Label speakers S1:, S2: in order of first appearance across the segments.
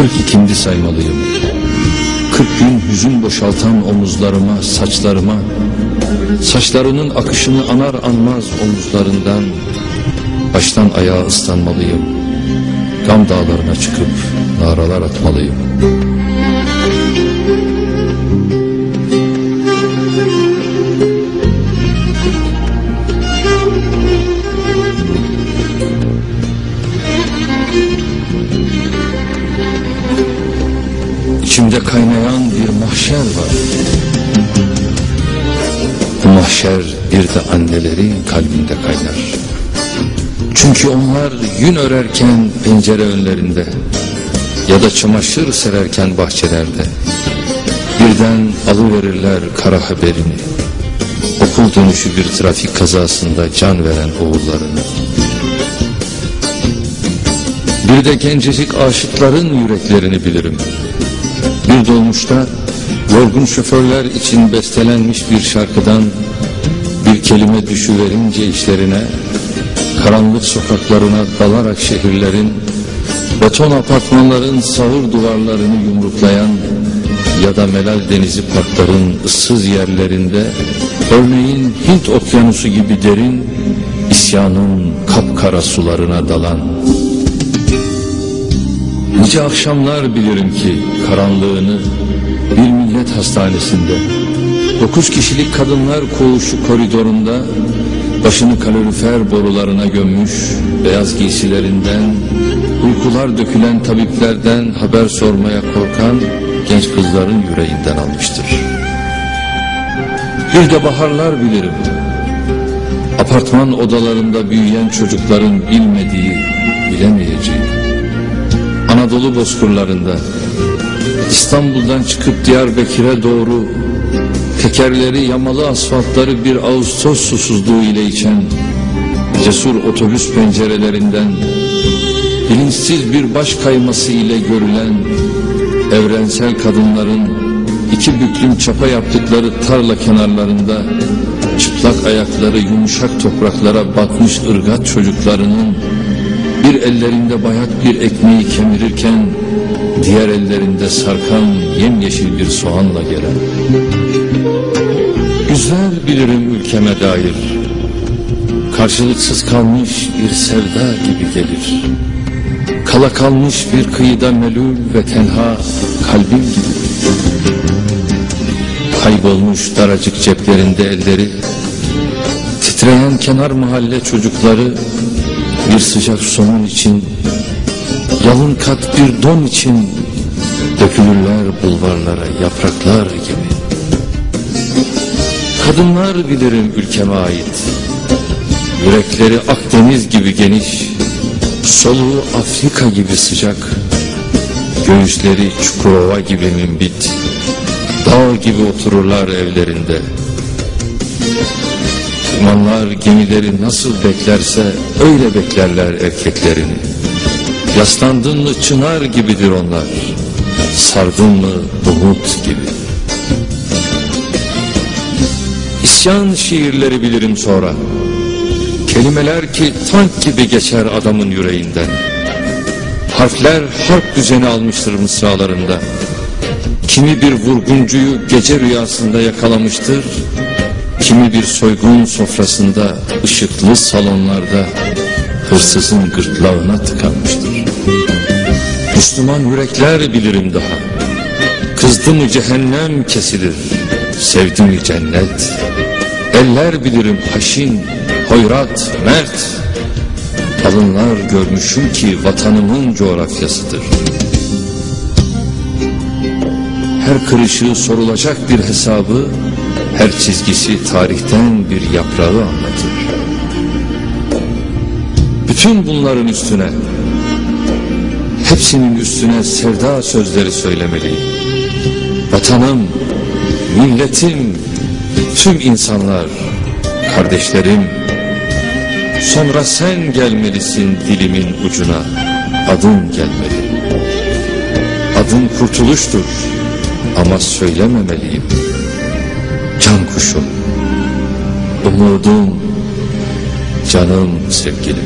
S1: olan. Kırk ikindi saymalıyım. Kırk bin hüzün boşaltan omuzlarıma, saçlarıma, saçlarının akışını anar anmaz omuzlarından, baştan ayağa ıslanmalıyım. Gam dağlarına çıkıp naralar atmalıyım. İçimde kaynayan bir mahşer var. Bu mahşer bir de annelerin kalbinde kaynar. Çünkü onlar yün örerken pencere önlerinde ya da çamaşır sererken bahçelerde birden alıverirler kara haberini. Okul dönüşü bir trafik kazasında can veren oğullarını. Bir de gencecik aşıkların yüreklerini bilirim. Bir dolmuşta yorgun şoförler için bestelenmiş bir şarkıdan bir kelime düşüverince işlerine, karanlık sokaklarına dalarak şehirlerin, beton apartmanların sağır duvarlarını yumruklayan ya da Melal Denizi parkların ıssız yerlerinde örneğin Hint okyanusu gibi derin isyanın kapkara sularına dalan Nice akşamlar bilirim ki karanlığını bir millet hastanesinde dokuz kişilik kadınlar koğuşu koridorunda başını kalorifer borularına gömmüş beyaz giysilerinden uykular dökülen tabiplerden haber sormaya korkan genç kızların yüreğinden almıştır. Bir de baharlar bilirim. Apartman odalarında büyüyen çocukların bilmediği, bilemeyeceği Anadolu bozkırlarında İstanbul'dan çıkıp Diyarbakır'a doğru tekerleri yamalı asfaltları bir Ağustos susuzluğu ile içen cesur otobüs pencerelerinden bilinçsiz bir baş kayması ile görülen evrensel kadınların iki büklüm çapa yaptıkları tarla kenarlarında çıplak ayakları yumuşak topraklara batmış ırgat çocuklarının bir ellerinde bayat bir ekmeği kemirirken diğer ellerinde sarkan yemyeşil bir soğanla gelen. Güzel bilirim ülkeme dair. Karşılıksız kalmış bir sevda gibi gelir. Kala kalmış bir kıyıda melul ve tenha kalbim gibi. Kaybolmuş daracık ceplerinde elleri Titreyen kenar mahalle çocukları bir sıcak somun için, yalın kat bir don için dökülürler bulvarlara yapraklar gibi. Kadınlar bilirim ülkeme ait, yürekleri Akdeniz gibi geniş, soluğu Afrika gibi sıcak, göğüsleri Çukurova gibi mümbit, dağ gibi otururlar evlerinde. Limanlar gemileri nasıl beklerse öyle beklerler erkeklerini. Yaslandın mı çınar gibidir onlar, sardın mı umut gibi. İsyan şiirleri bilirim sonra. Kelimeler ki tank gibi geçer adamın yüreğinden. Harfler harp düzeni almıştır mısralarında. Kimi bir vurguncuyu gece rüyasında yakalamıştır, Kimi bir soygun sofrasında, ışıklı salonlarda hırsızın gırtlağına tıkanmıştır. Müslüman yürekler bilirim daha. Kızdı mı cehennem kesilir, sevdi mi cennet. Eller bilirim haşin, hoyrat, mert. Alınlar görmüşüm ki vatanımın coğrafyasıdır. Her kırışı sorulacak bir hesabı her çizgisi tarihten bir yaprağı anlatır. Bütün bunların üstüne hep Hepsinin üstüne sevda sözleri söylemeliyim. Vatanım, milletim, tüm insanlar, kardeşlerim. Sonra sen gelmelisin dilimin ucuna, adın gelmeli. Adın kurtuluştur ama söylememeliyim. Can kuşum, umudum, canım sevgilim.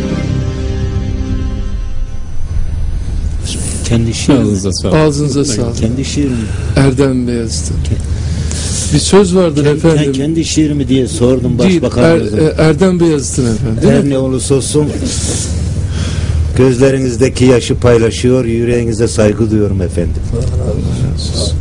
S2: Kendi şiirim.
S3: Ağzınıza sağlık.
S4: Ağzınıza sağlık.
S2: Kendi şiirim.
S4: Erdem Beyazıt'ın. Bir söz vardır
S2: Kendi,
S4: efendim.
S2: kendi şiirimi diye sordum
S4: Değil, er,
S2: başbakanımıza.
S4: e, Erdem Beyazıt'ın efendim.
S2: Her ne olursa olsun gözlerinizdeki yaşı paylaşıyor, yüreğinize saygı duyuyorum efendim.
S4: Allah razı olsun.